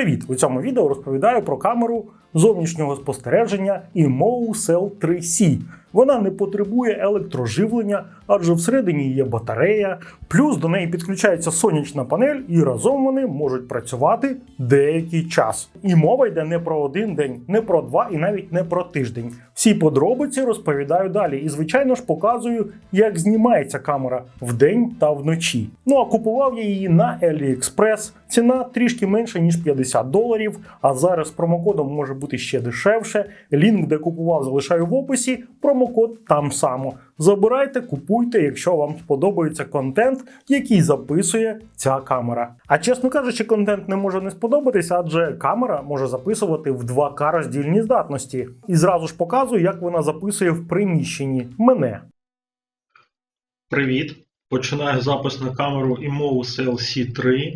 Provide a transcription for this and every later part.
Привіт! У цьому відео розповідаю про камеру зовнішнього спостереження IMOU Cell 3C. Вона не потребує електроживлення, адже всередині є батарея, плюс до неї підключається сонячна панель, і разом вони можуть працювати деякий час. І мова йде не про один день, не про два і навіть не про тиждень. Всі подробиці розповідаю далі. І, звичайно ж, показую, як знімається камера вдень та вночі. Ну а купував я її на AliExpress. Ціна трішки менше ніж 50 доларів. А зараз промокодом може бути ще дешевше. Лінк, де купував, залишаю в описі. Промокод там само. Забирайте, купуйте, якщо вам сподобається контент, який записує ця камера. А чесно кажучи, контент не може не сподобатися, адже камера може записувати в 2К роздільні здатності. І зразу ж показую, як вона записує в приміщенні мене. Привіт! Починаю запис на камеру IMOU Cell C3.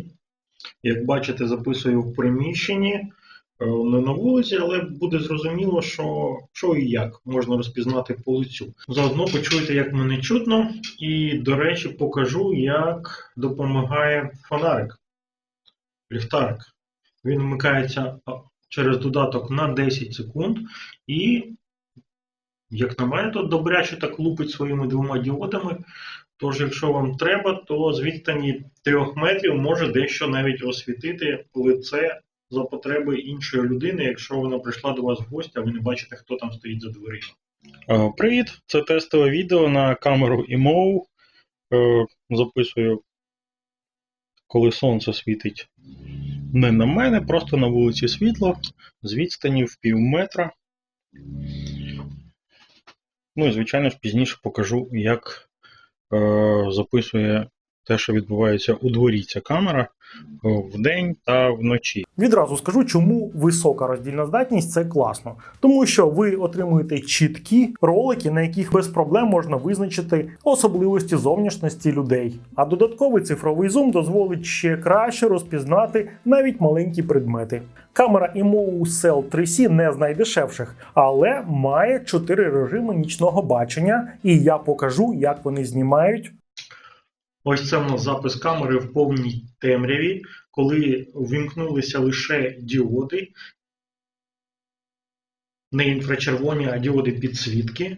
Як бачите, записую в приміщенні, не на вулиці, але буде зрозуміло, що, що і як можна розпізнати по лицю. Заодно почуєте, як мене чутно, і, до речі, покажу, як допомагає фонарик, ліхтарик. Він вмикається через додаток на 10 секунд і, як на мене, тут добряче так лупить своїми двома діодами. Тож, якщо вам треба, то з відстані 3 метрів може дещо навіть освітити лице за потреби іншої людини, якщо вона прийшла до вас в гості, а ви не бачите, хто там стоїть за дверима. Привіт! Це тестове відео на камеру IMOU. Е, Записую, коли сонце світить не на мене, просто на вулиці світло з відстані в пів метра. Ну і звичайно ж пізніше покажу, як е, записує те, що відбувається у дворі ця камера е, вдень та вночі. Відразу скажу, чому висока роздільна здатність це класно, тому що ви отримуєте чіткі ролики, на яких без проблем можна визначити особливості зовнішності людей. А додатковий цифровий зум дозволить ще краще розпізнати навіть маленькі предмети. Камера IMOU Cell 3C не з найдешевших, але має 4 режими нічного бачення, і я покажу, як вони знімають Ось це в нас запис камери в повній темряві, коли ввімкнулися лише діоди, не інфрачервоні, а діоди підсвітки.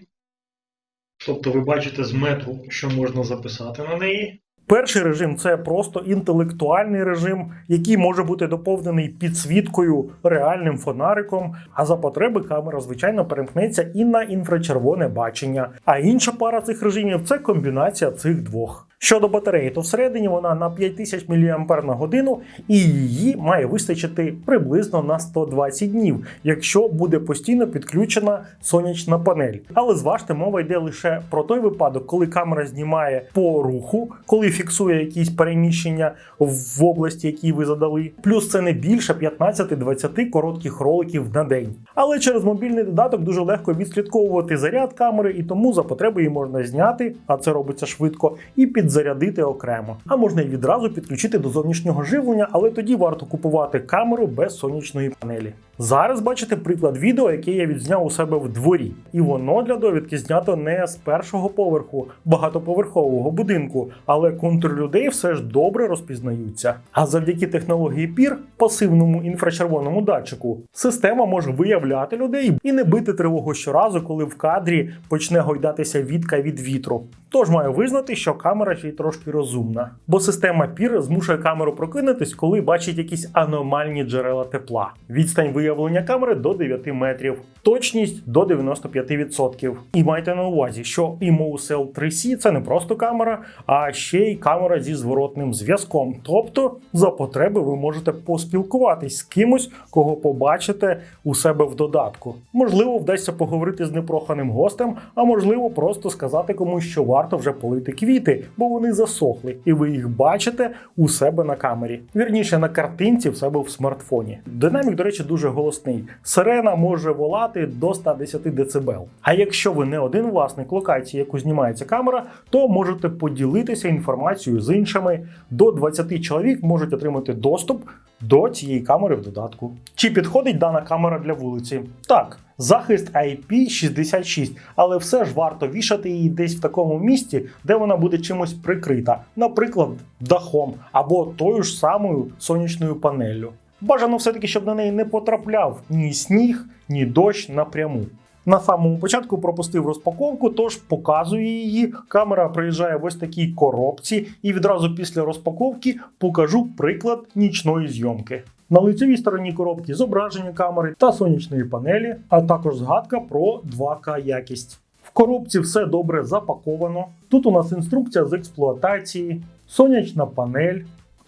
Тобто ви бачите з метру, що можна записати на неї. Перший режим це просто інтелектуальний режим, який може бути доповнений підсвіткою реальним фонариком. А за потреби камера, звичайно, перемкнеться і на інфрачервоне бачення. А інша пара цих режимів це комбінація цих двох. Щодо батареї, то всередині вона на 5000 мАч годину, і її має вистачити приблизно на 120 днів, якщо буде постійно підключена сонячна панель. Але зважте, мова йде лише про той випадок, коли камера знімає по руху, коли фіксує якісь переміщення в області, які ви задали. Плюс це не більше 15-20 коротких роликів на день. Але через мобільний додаток дуже легко відслідковувати заряд камери, і тому за потреби її можна зняти, а це робиться швидко, і підзарядити окремо. А можна й відразу підключити до зовнішнього живлення, але тоді варто купувати камеру без сонячної панелі. Зараз бачите приклад відео, яке я відзняв у себе в дворі, і воно для довідки знято не з першого поверху багатоповерхового будинку, але контур людей все ж добре розпізнаються. А завдяки технології PIR, пасивному інфрачервоному датчику, система може виявляти людей і не бити тривогу щоразу, коли в кадрі почне гойдатися вітка від вітру. Тож маю визнати, що камера ще й трошки розумна, бо система PIR змушує камеру прокинутись, коли бачить якісь аномальні джерела тепла. Відстань виявлення камери до 9 метрів, точність до 95%. І майте на увазі, що IMOU Cell 3C це не просто камера, а ще й камера зі зворотним зв'язком. Тобто, за потреби ви можете поспілкуватись з кимось, кого побачите у себе в додатку. Можливо, вдасться поговорити з непроханим гостем, а можливо, просто сказати комусь, що варто вже полити квіти, бо вони засохли, і ви їх бачите у себе на камері. Вірніше на картинці в себе в смартфоні. Динамік, до речі, дуже голосний. Сирена може волати до 110 дБ. А якщо ви не один власник локації, яку знімається камера, то можете поділитися інформацією з іншими. До 20 чоловік можуть отримати доступ до цієї камери в додатку. Чи підходить дана камера для вулиці? Так. Захист IP66, але все ж варто вішати її десь в такому місці, де вона буде чимось прикрита, наприклад, дахом або тою ж самою сонячною панеллю. Бажано все-таки, щоб на неї не потрапляв ні сніг, ні дощ напряму. На самому початку пропустив розпаковку, тож показую її. Камера приїжджає в ось такій коробці, і відразу після розпаковки покажу приклад нічної зйомки. На лицевій стороні коробки зображення камери та сонячної панелі, а також згадка про 2К якість. В коробці все добре запаковано. Тут у нас інструкція з експлуатації, сонячна панель,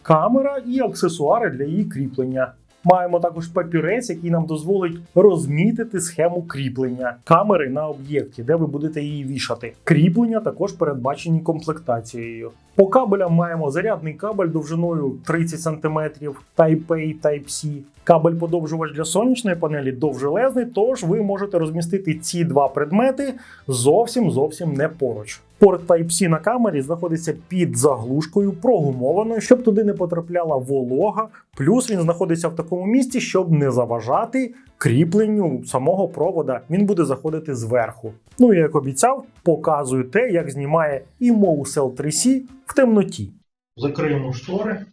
камера і аксесуари для її кріплення. Маємо також папірець, який нам дозволить розмітити схему кріплення камери на об'єкті, де ви будете її вішати. Кріплення також передбачені комплектацією. По кабелям маємо зарядний кабель довжиною 30 см Type-A, Type-C. Кабель подовжувач для сонячної панелі довжелезний, тож ви можете розмістити ці два предмети зовсім зовсім не поруч. Порт Type-C на камері знаходиться під заглушкою, прогумованою, щоб туди не потрапляла волога. Плюс він знаходиться в такому місці, щоб не заважати кріпленню самого провода. Він буде заходити зверху. Ну і як обіцяв, показую те, як знімає IMO Cell 3C в темноті. Закриємо штори.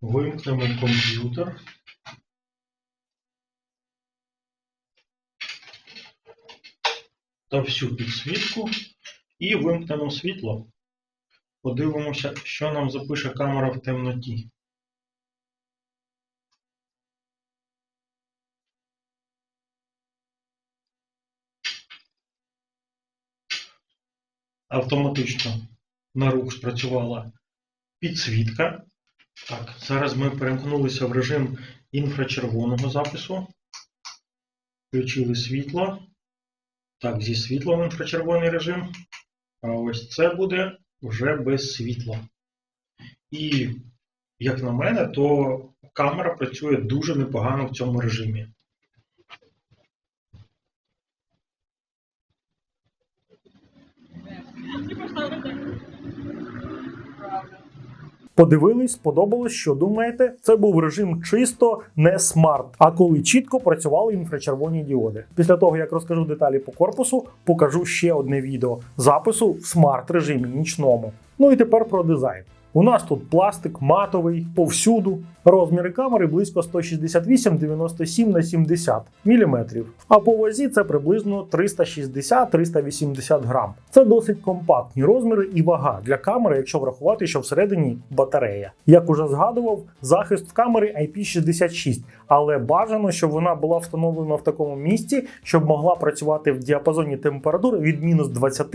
Вимкнемо комп'ютер. Та всю підсвітку і вимкнемо світло. Подивимося, що нам запише камера в темноті. автоматично на рух спрацювала підсвітка. Так, зараз ми перемкнулися в режим інфрачервоного запису. Включили світло. Так, зі світлом інфрачервоний режим. А ось це буде вже без світла. І, як на мене, то камера працює дуже непогано в цьому режимі. Подивились, сподобалось, що думаєте? Це був режим чисто не смарт, а коли чітко працювали інфрачервоні діоди. Після того, як розкажу деталі по корпусу, покажу ще одне відео запису в смарт режимі нічному. Ну і тепер про дизайн. У нас тут пластик матовий повсюду. Розміри камери близько 168-97 на 70 мм. А по вазі це приблизно 360-380 грам. Це досить компактні розміри і вага для камери, якщо врахувати, що всередині батарея. Як уже згадував, захист камери IP66, але бажано, щоб вона була встановлена в такому місці, щоб могла працювати в діапазоні температури від мінус 20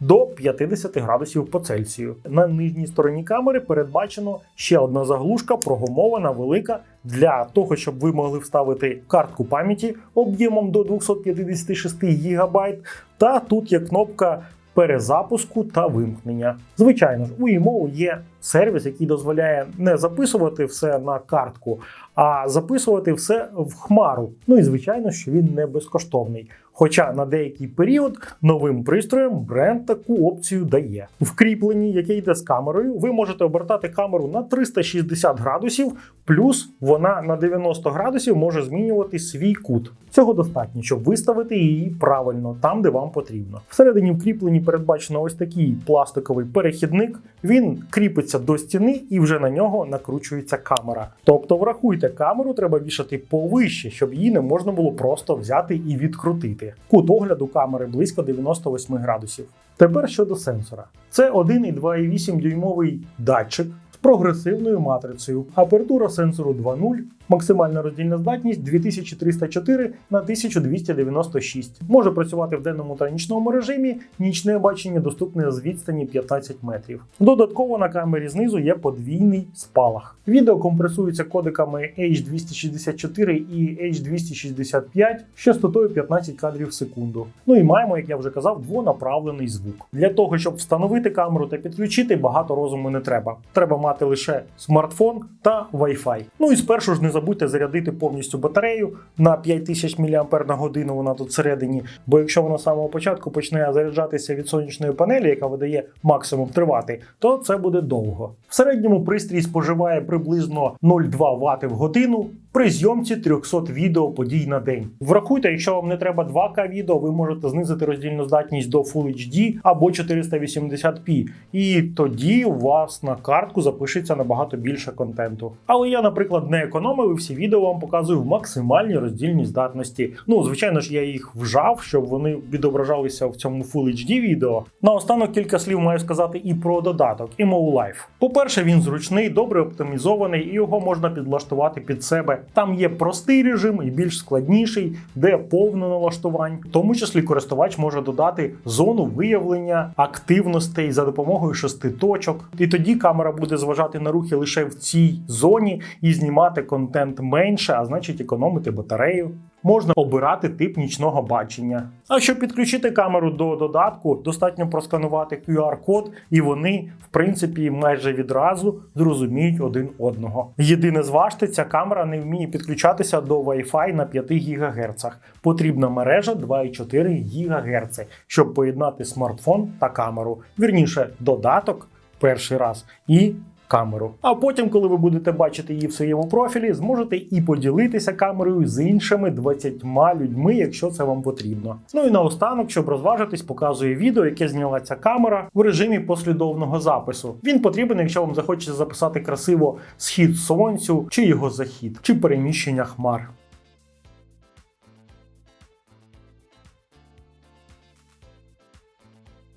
до 50 градусів по Цельсію. На нижній стороні камери передбачено ще одна заглушка, прогумована, велика, для того, щоб ви могли вставити картку пам'яті об'ємом до 256 ГБ. Та тут є кнопка перезапуску та вимкнення. Звичайно ж, у EMO є сервіс, який дозволяє не записувати все на картку, а записувати все в хмару. Ну і звичайно, що він не безкоштовний. Хоча на деякий період новим пристроям бренд таку опцію дає. В яке йде з камерою, ви можете обертати камеру на 360 градусів, плюс вона на 90 градусів може змінювати свій кут. Цього достатньо, щоб виставити її правильно там, де вам потрібно. Всередині в кріпленні передбачено ось такий пластиковий перехідник. Він кріпиться до стіни і вже на нього накручується камера. Тобто, врахуйте, камеру треба вішати повище, щоб її не можна було просто взяти і відкрутити. Кут огляду камери близько 98 градусів. Тепер щодо сенсора. Це 1,2,8 дюймовий датчик прогресивною матрицею. Апертура сенсору 2.0, максимальна роздільна здатність 2304 на 1296. Може працювати в денному та нічному режимі. Нічне бачення доступне з відстані 15 метрів. Додатково на камері знизу є подвійний спалах. Відео компресується кодеками H264 і H265 з частотою 15 кадрів в секунду. Ну і маємо, як я вже казав, двонаправлений звук. Для того, щоб встановити камеру та підключити, багато розуму не треба. Треба мати лише смартфон та Wi-Fi. Ну і спершу ж не забудьте зарядити повністю батарею на 5000 мАч годину. Вона тут всередині. Бо якщо вона з самого початку почне заряджатися від сонячної панелі, яка видає максимум тривати, то це буде довго. В середньому пристрій споживає приблизно 0,2 Вт в годину. При зйомці 300 відео подій на день. Врахуйте, якщо вам не треба 2К відео, ви можете знизити роздільну здатність до Full HD або 480p, і тоді у вас на картку запишеться набагато більше контенту. Але я, наприклад, не економив і всі відео вам показую в максимальній роздільній здатності. Ну, звичайно ж, я їх вжав, щоб вони відображалися в цьому Full HD відео. Наостанок кілька слів маю сказати і про додаток Emo Life. По-перше, він зручний, добре оптимізований, і його можна підлаштувати під себе. Там є простий режим і більш складніший, де повно налаштувань. В тому числі користувач може додати зону виявлення активностей за допомогою шести точок. І тоді камера буде зважати на рухи лише в цій зоні і знімати контент менше, а значить економити батарею. Можна обирати тип нічного бачення. А щоб підключити камеру до додатку, достатньо просканувати QR-код, і вони, в принципі, майже відразу зрозуміють один одного. Єдине зважте, ця камера не вміє підключатися до Wi-Fi на 5 ГГц. Потрібна мережа 2,4 ГГц, щоб поєднати смартфон та камеру. Вірніше, додаток перший раз і камеру. А потім, коли ви будете бачити її в своєму профілі, зможете і поділитися камерою з іншими 20 людьми, якщо це вам потрібно. Ну і наостанок, щоб розважитись, показує відео, яке зняла ця камера в режимі послідовного запису. Він потрібен, якщо вам захочеться записати красиво схід сонцю, чи його захід, чи переміщення хмар.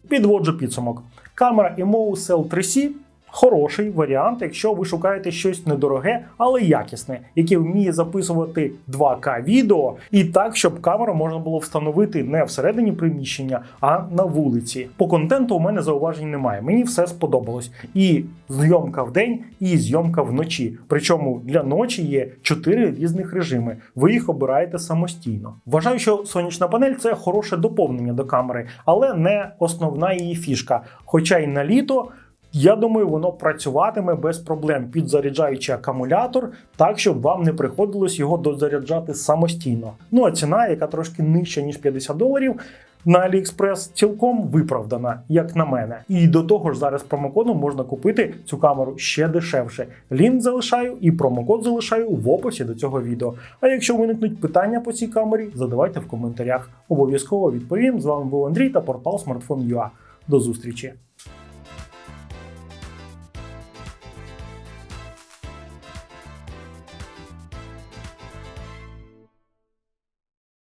Підводжу підсумок. Камера Emo Cell 3C хороший варіант, якщо ви шукаєте щось недороге, але якісне, яке вміє записувати 2К відео, і так, щоб камеру можна було встановити не всередині приміщення, а на вулиці. По контенту у мене зауважень немає. Мені все сподобалось. І зйомка в день, і зйомка вночі. Причому для ночі є 4 різних режими. Ви їх обираєте самостійно. Вважаю, що сонячна панель це хороше доповнення до камери, але не основна її фішка. Хоча й на літо. Я думаю, воно працюватиме без проблем, підзаряджаючи акумулятор, так щоб вам не приходилось його дозаряджати самостійно. Ну а ціна, яка трошки нижча ніж 50 доларів. На AliExpress цілком виправдана, як на мене. І до того ж, зараз промокодом можна купити цю камеру ще дешевше. Лінк залишаю і промокод залишаю в описі до цього відео. А якщо виникнуть питання по цій камері, задавайте в коментарях. Обов'язково відповім. З вами був Андрій та портал Smartphone.ua. До зустрічі!